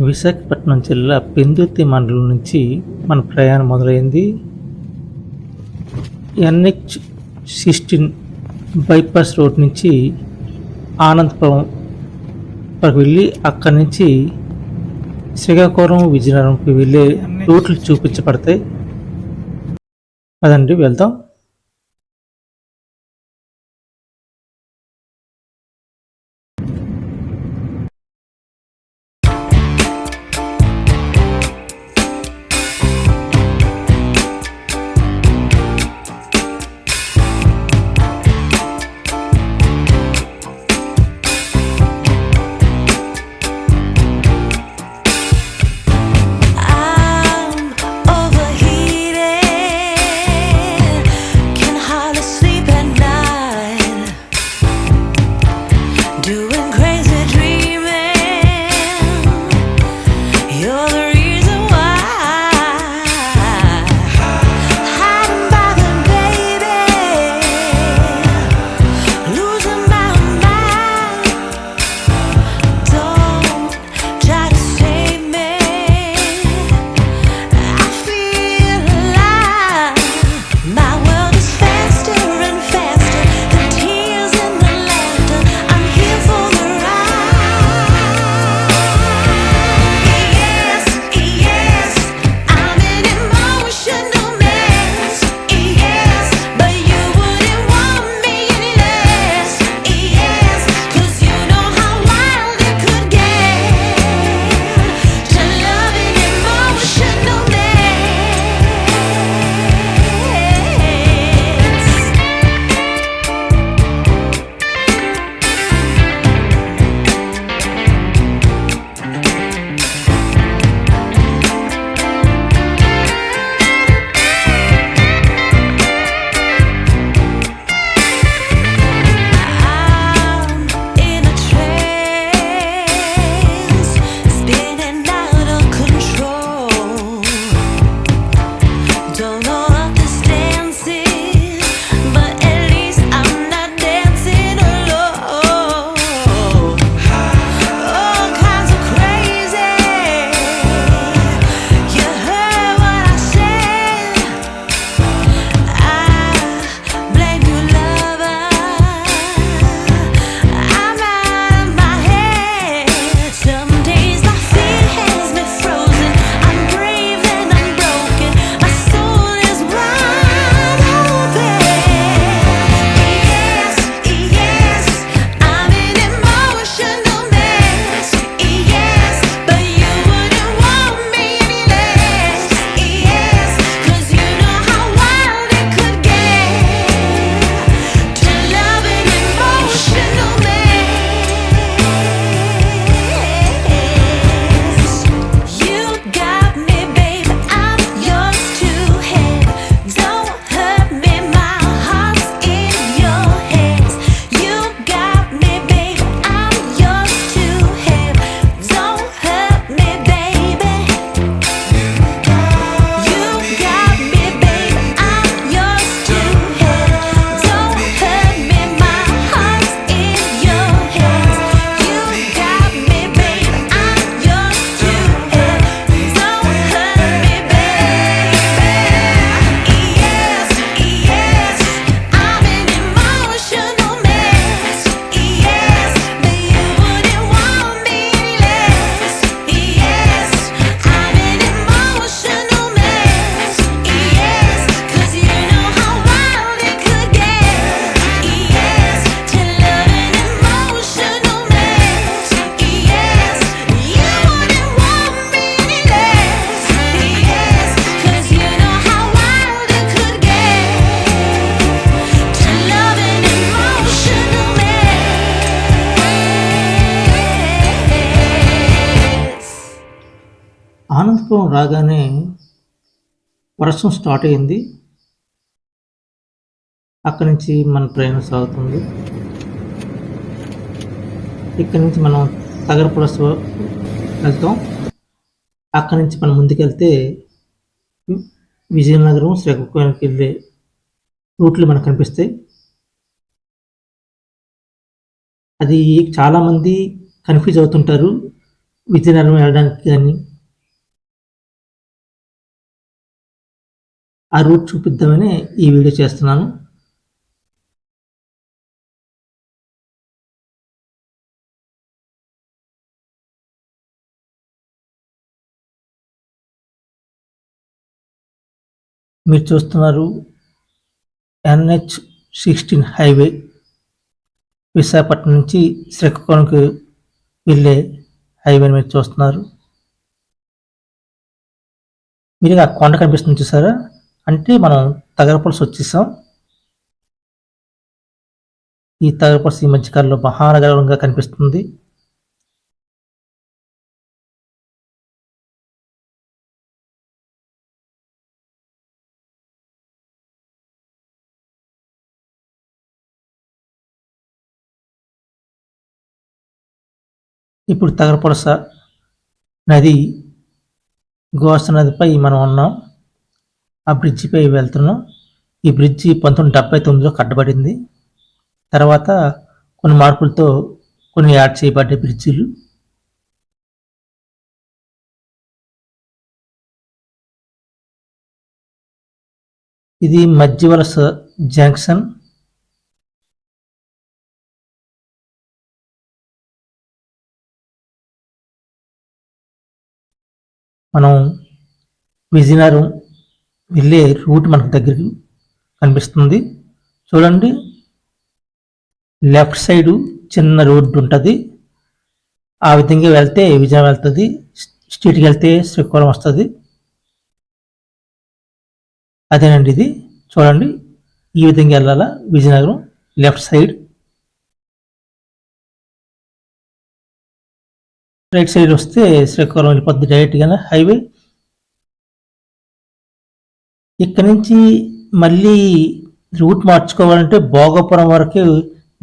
విశాఖపట్నం జిల్లా పెందుర్తి మండలం నుంచి మన ప్రయాణం మొదలైంది. ఎన్హెచ్ సిక్స్టీన్ బైపాస్ రోడ్ నుంచి ఆనందపురం వరకు వెళ్ళి అక్కడి నుంచి శ్రీకాకుళం విజయనగరంకి వెళ్ళే రూట్లు చూపించబడతాయి. అదండి వెళ్దాం. ఆనందపురం రాగానే వర్షం స్టార్ట్ అయింది. అక్కడి నుంచి మన ప్రయాణం సాగుతుంది. ఇక్కడి నుంచి మనం తగరపులస్ వెళ్తాం. అక్కడి నుంచి మనం ముందుకెళ్తే విజయనగరం శ్రీకాకుళానికి వెళ్ళే రూట్లు మనకు కనిపిస్తాయి. అది చాలామంది కన్ఫ్యూజ్ అవుతుంటారు. విజయనగరం వెళ్ళడానికి కానీ ఆ రూట్ చూపిద్దామని ఈ వీడియో చేస్తున్నాను. మీరు చూస్తున్నారు ఎన్హెచ్ సిక్స్టీన్ హైవే విశాఖపట్నం నుంచి శ్రీకాకుళంకి వెళ్ళే హైవేని మీరు చూస్తున్నారు. మీరు ఆ కొండ కనిపిస్తుంది చూసారా? అంటే మనం తగరపల్సి వచ్చేసాం. ఈ తగరపల్సి ఈ మధ్యకాలంలో మహానగరంగా కనిపిస్తుంది. ఇప్పుడు తగరపలస నది గోస నదిపై మనం ఉన్నాం. ఆ బ్రిడ్జిపై వెళ్తున్నాం. ఈ బ్రిడ్జి పంతొమ్మిది డెబ్బై తొమ్మిదిలో కట్టబడింది. తర్వాత కొన్ని మార్పులతో కొన్ని యాడ్ చేయబడ్డ బ్రిడ్జిలు. ఇది మధ్యవలస జంక్షన్. మనం విజయనగరం వెళ్ళే రూట్ మనకు దగ్గరికి కనిపిస్తుంది. చూడండి. లెఫ్ట్ సైడు చిన్న రోడ్డు ఉంటుంది. ఆ విధంగా వెళ్తే విజయం వెళ్తుంది. స్ట్రీట్కి వెళ్తే శ్రీకాకుళం వస్తుంది. అదేనండి ఇది. చూడండి. ఈ విధంగా వెళ్ళాలా? Vizianagaram left side. Right side వస్తే శ్రీకాకుళం వెళ్ళిపోద్ది డైరెక్ట్గానే హైవే. ఇక్కడ నుంచి మళ్ళీ రూట్ మార్చుకోవాలంటే భోగపురం వరకు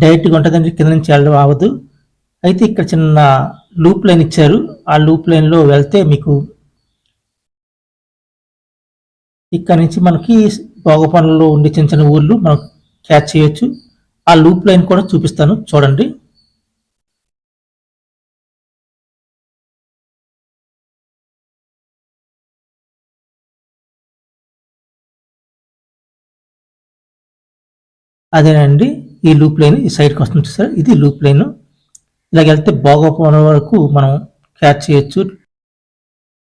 డైరెక్ట్గా ఉంటుందండి. కింద నుంచి వెళ్ళడం అవ్వదు అయితే ఇక్కడ చిన్న లూప్ లైన్ ఇచ్చారు. ఆ లూప్ లైన్లో వెళ్తే మీకు ఇక్కడ నుంచి మనకి భోగపురంలో ఉండే చిన్న చిన్న ఊర్లు మనం క్యాచ్ చేయొచ్చు. ఆ లూప్ లైన్ కూడా చూపిస్తాను. చూడండి. అదేనండి ఈ లూప్ లైన్ ఈ సైడ్కి వస్తుంది సార్ ఇది లూప్ లైన్. ఇలాగ వెళ్తే భోగపురం వరకు మనం క్యాచ్ చేయొచ్చు.